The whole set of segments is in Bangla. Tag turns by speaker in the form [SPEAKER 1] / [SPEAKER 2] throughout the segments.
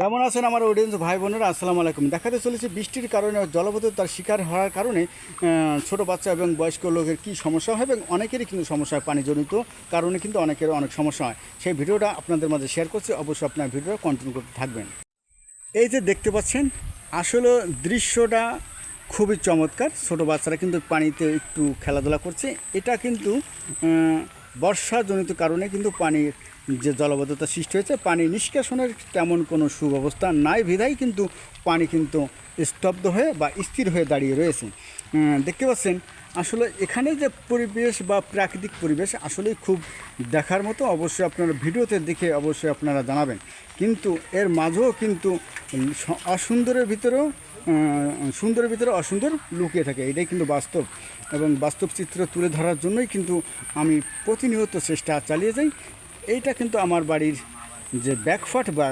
[SPEAKER 1] কেমন আছেন আমার অডিয়েন্স ভাই বোনেরা? আসসালামু আলাইকুম। দেখাতে চলেছে বৃষ্টির কারণে জলবদ্ধতার শিকার হওয়ার কারণে ছোট বাচ্চা এবং বয়স্ক লোকের কী সমস্যা হয় এবং অনেকেরই কিন্তু সমস্যা হয় পানিজনিত কারণে কিন্তু অনেকের অনেক সমস্যা হয়। সেই ভিডিওটা আপনাদের মাঝে শেয়ার করছি। অবশ্যই আপনার ভিডিওটা কন্টিনিউ করতে থাকবেন। এই যে দেখতে পাচ্ছেন, আসলে দৃশ্যটা খুবই চমৎকার। ছোট বাচ্চারা কিন্তু পানিতে একটু খেলাধুলা করছে। এটা কিন্তু বর্ষাজনিত কারণে কিন্তু পানির যে জলবদ্ধতা সৃষ্টি হয়েছে, পানি নিষ্কাশনের তেমন কোনো সুব্যবস্থা নাই বিধায় কিন্তু পানি কিন্তু স্তব্ধ হয়ে বা স্থির হয়ে দাঁড়িয়ে রয়েছে। দেখতে পাচ্ছেন, আসলে এখানে যে পরিবেশ বা প্রাকৃতিক পরিবেশ আসলেই খুব দেখার মতো, অবশ্যই আপনারা ভিডিওতে দেখে অবশ্যই আপনারা জানাবেন। কিন্তু এর মাঝেও কিন্তু অসুন্দরের ভিতরেও সুন্দরের ভিতরে অসুন্দর লুকিয়ে থাকে, এটাই কিন্তু বাস্তব। এবং বাস্তব চিত্র তুলে ধরার জন্যই কিন্তু আমি প্রতিনিয়ত চেষ্টা চালিয়ে যাই। এইটা কিন্তু আমার বাড়ির যে ব্যাকফাট বা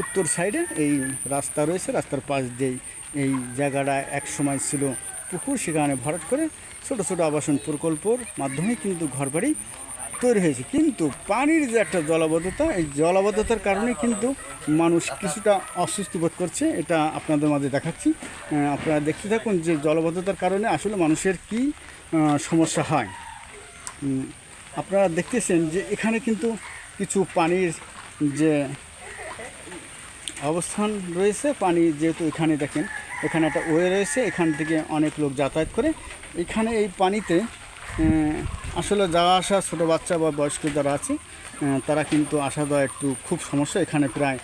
[SPEAKER 1] উত্তর সাইডে এই রাস্তা রয়েছে, রাস্তার পাশ দিয়েই এই জায়গাটা এক সময় ছিল পুকুর, সেখানে ভরাট করে ছোট ছোট আবাসন প্রকল্পর মাধ্যমে কিন্তু ঘরবাড়ি তৈরি হয়েছে। কিন্তু পানির যে একটা জলাবদ্ধতা, এই জলাবদ্ধতার কারণে কিন্তু মানুষ কিছুটা অস্বস্তি বোধ করছে। এটা আপনাদের মাঝে দেখাচ্ছি। আপনারা দেখতে থাকুন যে জলাবদ্ধতার কারণে আসলে মানুষের কি সমস্যা হয়। আপনারা দেখতেছেন যে এখানে কিন্তু কিছু পানির যে অবস্থান রয়েছে, পানি যেহেতু এখানে দেখেন, এখানে একটা ওয়ে রয়েছে, এখান থেকে অনেক লোক যাতায়াত করে। এখানে এই পানিতে আসলে যারা আসা ছোটো বাচ্চা বা বয়স্ক যারা আছে তারা কিন্তু আসা দেওয়া একটু খুব সমস্যা। এখানে প্রায়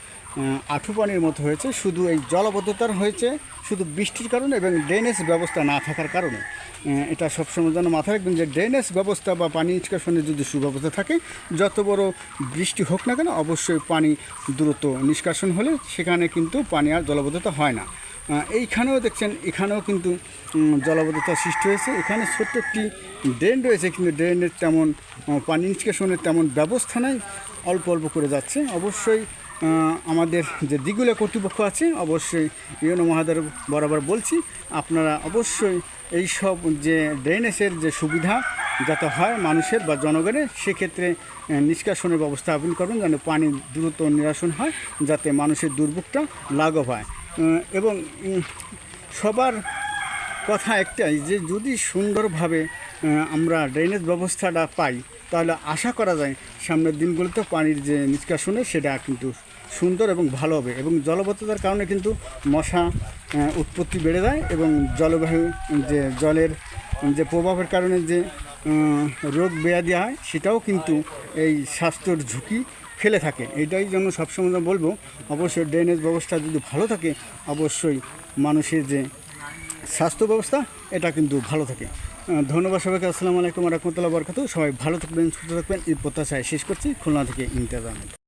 [SPEAKER 1] আঁঠু পানির মতো হয়েছে। শুধু এই জলবদ্ধতার হয়েছে, শুধু বৃষ্টির কারণে এবং ড্রেনেজ ব্যবস্থা না থাকার কারণে। এটা সবসময় যেন মাথায় রাখবেন যে ড্রেনেজ ব্যবস্থা বা পানি নিষ্কাশনের যদি সুব্যবস্থা থাকে, যত বড় বৃষ্টি হোক না কেন, অবশ্যই পানি দ্রুত নিষ্কাশন হলে সেখানে কিন্তু পানি আর জলবদ্ধতা হয় না। এইখানেও দেখছেন এখানেও কিন্তু উম, জলবদ্ধতার সৃষ্টি হয়েছে। এখানে ছোট্ট একটি ড্রেন রয়েছে কিন্তু ড্রেনের তেমন পানি নিষ্কাশনের তেমন ব্যবস্থা নাই। অল্প অল্প করে যাচ্ছে। অবশ্যই আমাদের যে দিগুলা কর্তৃপক্ষ আছে অবশ্যই ইউনো মহাদের বরাবর বলছি আপনারা অবশ্যই এই সব যে ড্রেনেজের যে সুবিধা যাতে হয় মানুষের বা জনগণের সেক্ষেত্রে নিষ্কাশনের ব্যবস্থা আপনি করবেন যেন পানি দ্রুত নিরাসন হয় যাতে মানুষের দুর্ভোগটা লাঘব হয়। এবং সবার কথা একটাই যে যদি সুন্দরভাবে আমরা ড্রেনেজ ব্যবস্থাটা পাই, তাহলে আশা করা যায় সামনের দিনগুলোতে পানির যে নিষ্কাশনে সেটা কিন্তু সুন্দর এবং ভালো হবে। এবং জলবদ্ধতার কারণে কিন্তু মশা উৎপত্তি বেড়ে যায় এবং জলবায়ু, যে জলের, যে প্রভাবের কারণে যে রোগ ব্যাধি হয়, সেটাও কিন্তু এই স্বাস্থ্যর ঝুঁকি ফেলে থাকে। এটাই জন্য সবসময় বলব, অবশ্যই ড্রেনেজ ব্যবস্থা যদি ভালো থাকে, অবশ্যই মানুষের যে স্বাস্থ্য ব্যবস্থা, এটা কিন্তু ভালো থাকে। ধন্যবাদ সবাইকে, আসসালামু আলাইকুম রহমতুল্লাহ বরকাত সবাই ভালো থাকবেন, সুস্থ থাকবেন, এই প্রত্যাশায় শেষ করছি। খুলনা থেকে আহমেদ।